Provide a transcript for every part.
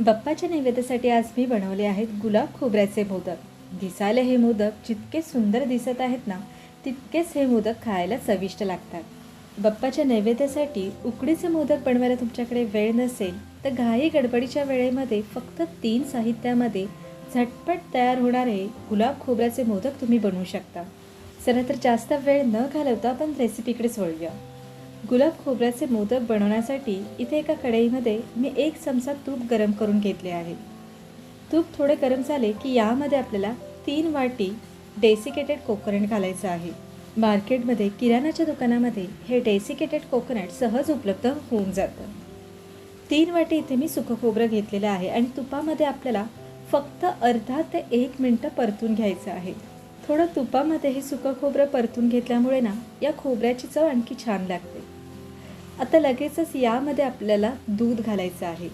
बाप्पाच्या नैवेद्यासाठी आज मी बनवले आहेत गुलाब खोबऱ्याचे मोदक. दिसायला हे मोदक जितके सुंदर दिसत आहेत ना तितकेच हे मोदक खायला चविष्ट लागतात. बाप्पाच्या नैवेद्यासाठी उकडीचे मोदक बनवायला तुमच्याकडे वेळ नसेल तर घाई गडबडीच्या वेळेमध्ये फक्त तीन साहित्यामध्ये झटपट तयार होणारे गुलाब खोबऱ्याचे मोदक तुम्ही बनवू शकता. चला तर जास्त वेळ न घालवता आपण रेसिपीकडेच वळूया. गुलाब खोबऱ्याचे मोदक बनवण्यासाठी इथे एका कढईमध्ये मी एक चमचा तूप गरम करून घेतले आहे. तूप थोडे गरम झाले की यामध्ये आपल्याला तीन वाटी डेसिकेटेड कोकोनट घालायचं आहे. मार्केटमध्ये किराणाच्या दुकानामध्ये हे डेसिकेटेड कोकोनट सहज उपलब्ध होऊन जातं. तीन वाटी इथे मी सुकं खोबरं घेतलेलं आहे आणि तुपामध्ये आपल्याला फक्त अर्धा ते एक मिनटं परतून घ्यायचं आहे. थोडं तुपामध्ये हे सुकं खोबरं परतून घेतल्यामुळे ना या खोबऱ्याची चव आणखी छान लागते. आता लगेचच यामध्ये आपल्याला दूध घालायचं आहे.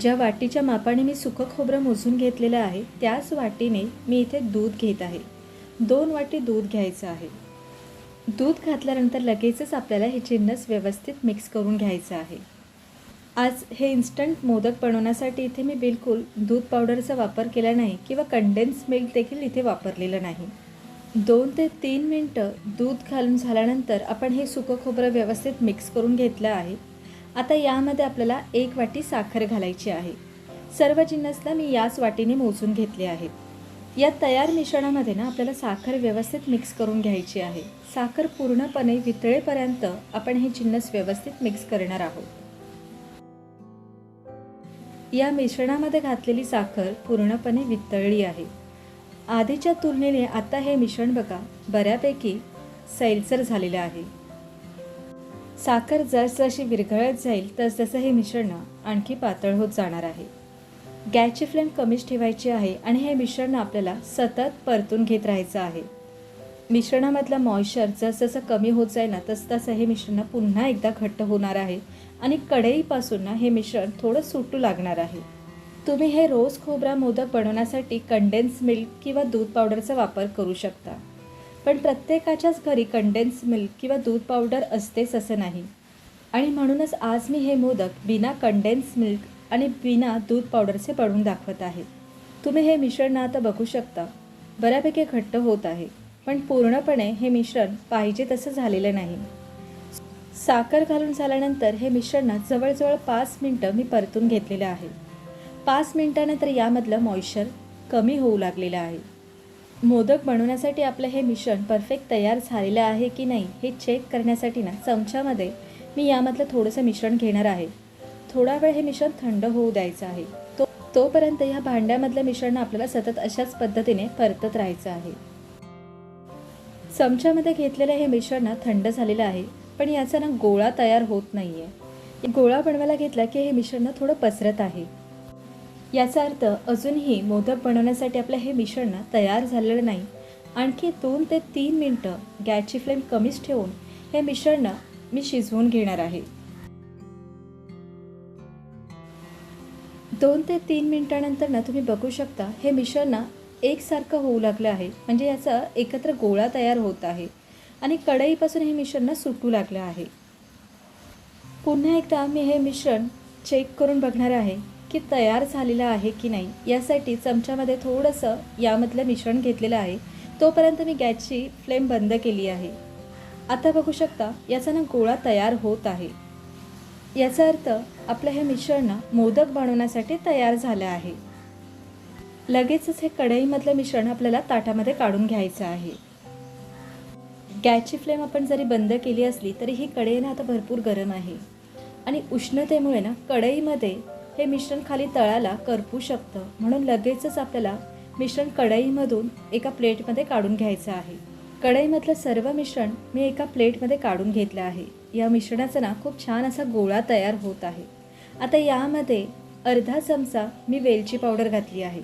ज्या वाटीच्या मापाने मी सुकं खोबरं मोजून घेतलेलं आहे त्याच वाटीने मी इथे दूध घेत आहे. दोन वाटी दूध घ्यायचं आहे. दूध घातल्यानंतर लगेचच आपल्याला हे जिन्नस व्यवस्थित मिक्स करून घ्यायचं आहे. आज हे इन्स्टंट मोदक बनवण्यासाठी इथे मी बिलकुल दूध पावडरचा वापर केला नाही किंवा कंडेन्स मिल्क देखील इथे वापरलेलं नाही. दोन ते तीन मिनटं दूध घालून झाल्यानंतर आपण हे सुकं खोबरं व्यवस्थित मिक्स करून घेतलं आहे. आता यामध्ये आपल्याला एक वाटी साखर घालायची आहे. सर्व जिन्नसला मी याच वाटीने मोजून घेतले आहेत या तयार मिश्रणामध्ये ना आपल्याला साखर व्यवस्थित मिक्स करून घ्यायची आहे. साखर पूर्णपणे वितळेपर्यंत आपण हे जिन्नस व्यवस्थित मिक्स करणार आहोत. या मिश्रणामध्ये घातलेली साखर पूर्णपणे वितळली आहे. आधीच्या तुलनेने आता हे मिश्रण बघा बऱ्यापैकी सैलसर झालेलं आहे. साखर जसजशी विरघळत जाईल तसतसं हे मिश्रण आणखी पातळ होत जाणार आहे. गॅसची फ्लेम कमीच ठेवायची आहे आणि हे मिश्रण आपल्याला सतत परतून घेत राहायचं आहे. मिश्रणामधला मॉइश्चर जसजसं कमी होत जाईल ना तसतसं हे मिश्रण पुन्हा एकदा घट्ट होणार आहे आणि कढईपासून ना हे मिश्रण थोडं सुटू लागणार आहे. तुम्ही हे रोज खोबरा मोदक बनवण्यासाठी कंडेन्स मिल्क किंवा दूध पावडरचा वापर करू शकता. पण प्रत्येकाच्याच घरी कंडेन्स मिल्क किंवा दूध पावडर असतेच असं नाही. आणि म्हणूनच आज मी हे मोदक बिना कंडेन्स मिल्क आणि बिना दूध पावडरचे बनवून दाखवत आहे. तुम्ही हे मिश्रण ना आता बघू शकता. बऱ्यापैकी घट्ट होत आहे पण पूर्णपणे हे मिश्रण पाहिजे तसं झालेलं नाही. साखर घालून झाल्यानंतर हे मिश्रण जवळजवळ पाच मिनटं मी परतून घेतलेलं आहे. पाच मिनटानंतर यामधलं मॉइश्चर कमी होऊ लागलेलं आहे. मोदक बनवण्यासाठी आपलं हे मिश्रण परफेक्ट तयार झालेलं आहे की नाही हे चेक करण्यासाठी ना चमच्यामध्ये मी यामधलं थोडंसं मिश्रण घेणार आहे. थोडा वेळ हे मिश्रण थंड होऊ द्यायचं आहे. तो तोपर्यंत ह्या भांड्यामधलं मिश्रण आपल्याला सतत अशाच पद्धतीने परतत राहायचं आहे. चमच्यामध्ये घेतलेलं हे मिश्रण ना थंड झालेलं आहे पण याचा ना गोळा तयार होत नाही आहे गोळा बनवायला घेतला की हे मिश्रण ना थोडं पसरत आहे. याचा अर्थ अजूनही मोदक बनवण्यासाठी आपलं हे मिश्रण ना तयार झालेलं नाही. आणखी दोन ते तीन मिनटं गॅसची फ्लेम कमीच ठेवून हे मिश्रण मी शिजवून घेणार आहे. दोन ते तीन मिनटानंतर ना तुम्ही बघू शकता हे मिश्रण ना एकसारखं होऊ लागलं आहे. म्हणजे याचा एकत्र गोळा तयार होत आहे आणि कढईपासून हे मिश्रण ना सुटू लागलं आहे. पुन्हा एकदा मी हे मिश्रण चेक करून बघणार आहे. की तयार झालेलं आहे की नाही यासाठी चमच्यामध्ये थोडंसं यामधलं मिश्रण घेतलेलं आहे. तोपर्यंत मी गॅसची फ्लेम बंद केली आहे. आता बघू शकता याचा ना गोळा तयार होत आहे. याचा अर्थ आपलं हे मिश्रण मोदक बनवण्यासाठी तयार झालं आहे. लगेचच हे कढईमधलं मिश्रण आपल्याला ताटामध्ये काढून घ्यायचं आहे. गॅसची फ्लेम आपण जरी बंद केली असली तरी ही कढई ना आता भरपूर गरम आहे. आणि उष्णतेमुळे ना कढईमध्ये हे मिश्रण खाली तळाला करपू शकतं. म्हणून लगेचच आपल्याला मिश्रण कढईमधून एका प्लेटमध्ये काढून घ्यायचं आहे. कढईमधलं सर्व मिश्रण मी एका प्लेटमध्ये काढून घेतलं आहे. या मिश्रणाचा ना खूप छान असा गोळा तयार होत आहे. आता यामध्ये अर्धा चमचा मी वेलची पावडर घातली आहे.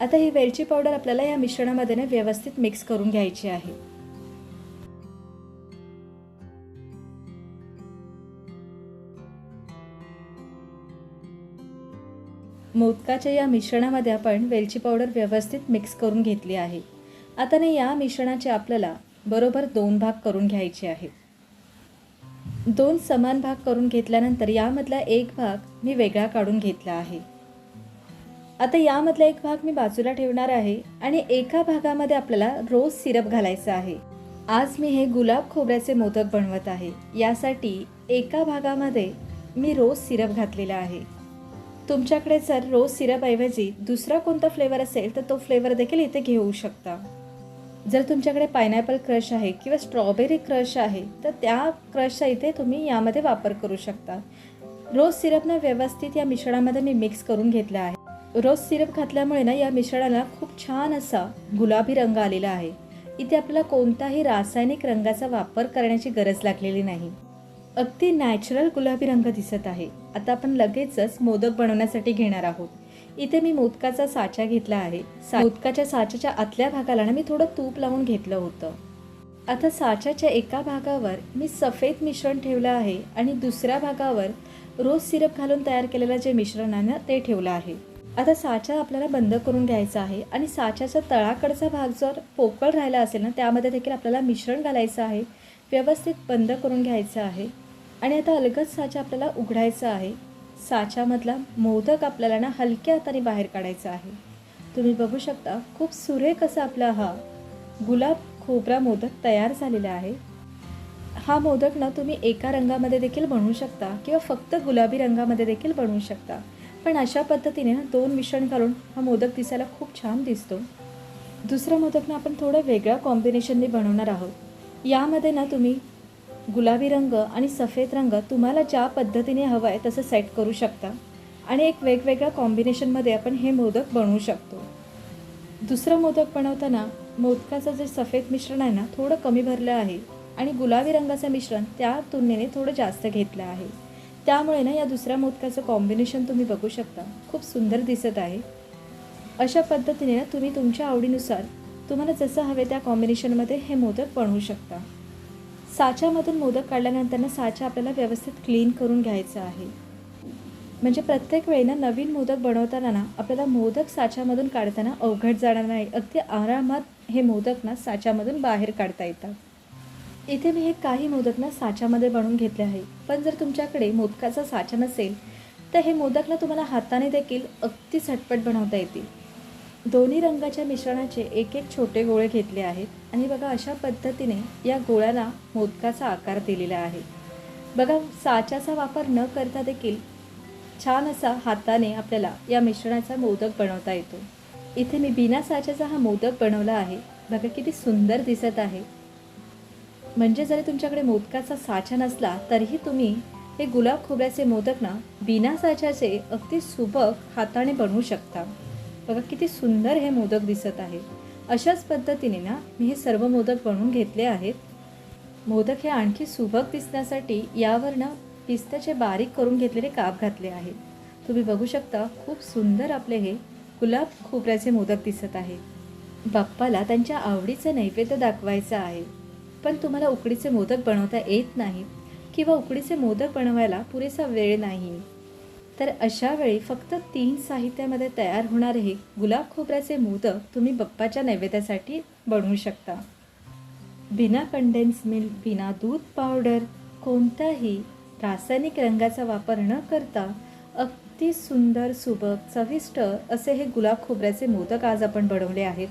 आता ही वेलची पावडर आपल्याला या मिश्रणामध्ये ना व्यवस्थित मिक्स करून घ्यायची आहे. मोदकाच्या या मिश्रणामध्ये आपण वेलची पावडर व्यवस्थित मिक्स करून घेतली आहे. आता ना या मिश्रणाचे आपल्याला बरोबर दोन भाग करून घ्यायचे आहेत. दोन समान भाग करून घेतल्यानंतर यामधला एक भाग मी वेगळा काढून घेतला आहे. आता यामधला एक भाग मी बाजूला ठेवणार आहे आणि एका भागामध्ये आपल्याला रोज सिरप घालायचा आहे. आज मी हे गुलाब खोबऱ्याचे मोदक बनवत आहे. यासाठी एका भागामध्ये मी रोज सिरप घातलेला आहे. तुमच्याकडे जर रोज सिरपऐवजी दुसरा कोणता फ्लेवर असेल तर तो फ्लेवर देखील इथे घेऊ शकता. जर तुमच्याकडे पायनॅपल क्रश आहे किंवा स्ट्रॉबेरी क्रश आहे तर त्या क्रशचा इथे तुम्ही यामध्ये वापर करू शकता. रोज सिरपनं व्यवस्थित या मिश्रणामध्ये मी मिक्स करून घेतला आहे रोज सिरप घातल्यामुळे ना या मिश्रणाला खूप छान असा गुलाबी रंग आलेला आहे. इथे आपल्याला कोणताही रासायनिक रंगाचा वापर करण्याची गरज लागलेली नाही. अगदी नॅचरल गुलाबी रंग दिसत आहे. आता आपण लगेचच मोदक बनवण्यासाठी घेणार आहोत. इथे मी मोदकाचा साचा घेतला आहे. सा मोदकाच्या साच्याच्या आतल्या भागाला ना मी थोडं तूप लावून घेतलं होतं. आता साच्याच्या एका भागावर मी सफेद मिश्रण ठेवलं आहे आणि दुसऱ्या भागावर रोज सिरप घालून तयार केलेलं जे मिश्रण आहे ना ते ठेवलं आहे. आता साचा आपल्याला बंद करून घ्यायचा आहे आणि साच्याचा तळाकडचा भाग जर पोकळ राहिला असेल ना त्यामध्ये देखील आपल्याला मिश्रण घालायचं आहे. व्यवस्थित बंद करून घ्यायचं आहे. आणि आता अलगद साचा आपल्याला उघडायचा आहे. साच्यामधला मोदक आपल्याला ना हलक्या हाताने बाहेर काढायचा आहे. तुम्ही बघू शकता खूप सुरेख असा आपला हा गुलाब खोबरा मोदक तयार झालेला आहे. हा मोदक ना तुम्ही एका रंगामध्ये देखील बनवू शकता किंवा फक्त गुलाबी रंगामध्ये देखील बनवू शकता. पण अशा पद्धतीने ना दोन मिश्रण घालून हा मोदक दिसायला खूप छान दिसतो. दुसरा मोदक ना आपण थोडं वेगळ्या कॉम्बिनेशनने बनवणार आहोत. यामध्ये ना तुम्ही गुलाबी रंग आणि सफेद रंग तुम्हाला ज्या पद्धतीने हवं आहे तसं सेट करू शकता. आणि एक वेगवेगळ्या कॉम्बिनेशनमध्ये आपण हे मोदक बनवू शकतो. दुसरं मोदक बनवताना मोदकाचं जे सफेद मिश्रण आहे ना थोडं कमी भरलं आहे आणि गुलाबी रंगाचं मिश्रण त्या तुलनेने थोडं जास्त घेतलं आहे. त्यामुळे ना या दुसऱ्या मोदकाचं कॉम्बिनेशन तुम्ही बघू शकता. खूप सुंदर दिसत आहे. अशा पद्धतीने ना तुम्ही तुमच्या आवडीनुसार तुम्हाला जसं हवे त्या कॉम्बिनेशनमध्ये हे मोदक बनवू शकता. साच्यामधून मोदक काढल्यानंतर ना साचा आपल्याला व्यवस्थित क्लीन करून घ्यायचा आहे. म्हणजे प्रत्येक वेळी ना नवीन मोदक बनवताना ना आपल्याला मोदक साच्यामधून काढताना अवघड जाणार नाही. अगदी आरामात हे मोदक ना साच्यामधून बाहेर काढता येतात. इथे मी हे काही मोदक ना साच्यामध्ये बनवून घेतले आहे. पण जर तुमच्याकडे मोदकाचा साचा नसेल तर हे मोदक ना तुम्हाला हाताने देखील अगदी झटपट बनवता येतील. दोन्ही रंगाच्या मिश्रणाचे एक एक छोटे गोळे घेतले आहेत आणि बघा अशा पद्धतीने या गोळ्याला मोदकाचा आकार दिलेला आहे. बघा साच्याचा वापर न करता देखील छान असा हाताने आपल्याला या मिश्रणाचा मोदक बनवता येतो. इथे मी बिना साच्याचा हा मोदक बनवला आहे. बघा किती सुंदर दिसत आहे. म्हणजे जरी तुमच्याकडे मोदकाचा साचा नसला तरीही तुम्ही हे गुलाब खोबऱ्याचे मोदक ना बिना साच्याचे अगदी सुबक हाताने बनवू शकता. बघा किती सुंदर हे मोदक दिसत आहे. अशाच पद्धतीने ना मी हे सर्व मोदक बनवून घेतले आहेत. मोदक हे आणखी सुबक दिसण्यासाठी यावर ना पिस्त्याचे बारीक करून घेतलेले काप घातले आहेत. तुम्ही बघू शकता खूप सुंदर आपले हे गुलाब खोबऱ्याचे मोदक दिसत आहे. बाप्पाला त्यांच्या आवडीचं नैवेद्य दाखवायचं आहे. पण तुम्हाला उकडीचे मोदक बनवता येत नाहीत किंवा उकडीचे मोदक बनवायला पुरेसा वेळ नाही. तर अशा वेळी फक्त तीन साहित्यामध्ये तयार होणारे हे गुलाब खोबऱ्याचे मोदक तुम्ही बप्पाच्या नैवेद्यासाठी बनवू शकता. बिना कंडेन्स मिल्क बिना दूध पावडर कोणताही रासायनिक रंगाचा वापर न करता अगदी सुंदर सुबक चविष्ट असे हे गुलाब खोबऱ्याचे मोदक आज आपण बनवले आहेत.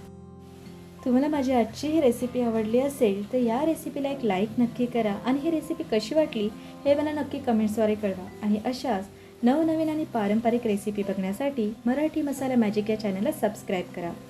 तुम्हाला माझी आजची ही रेसिपी आवडली असेल तर या रेसिपीला एक लाईक नक्की करा. आणि ही रेसिपी कशी वाटली हे मला नक्की कमेंट्सद्वारे कळवा. आणि अशाच नवनवीन आणि पारंपरिक रेसिपी बघण्यासाठी मराठी मसाला मॅजिक या चॅनलला सबस्क्राईब करा.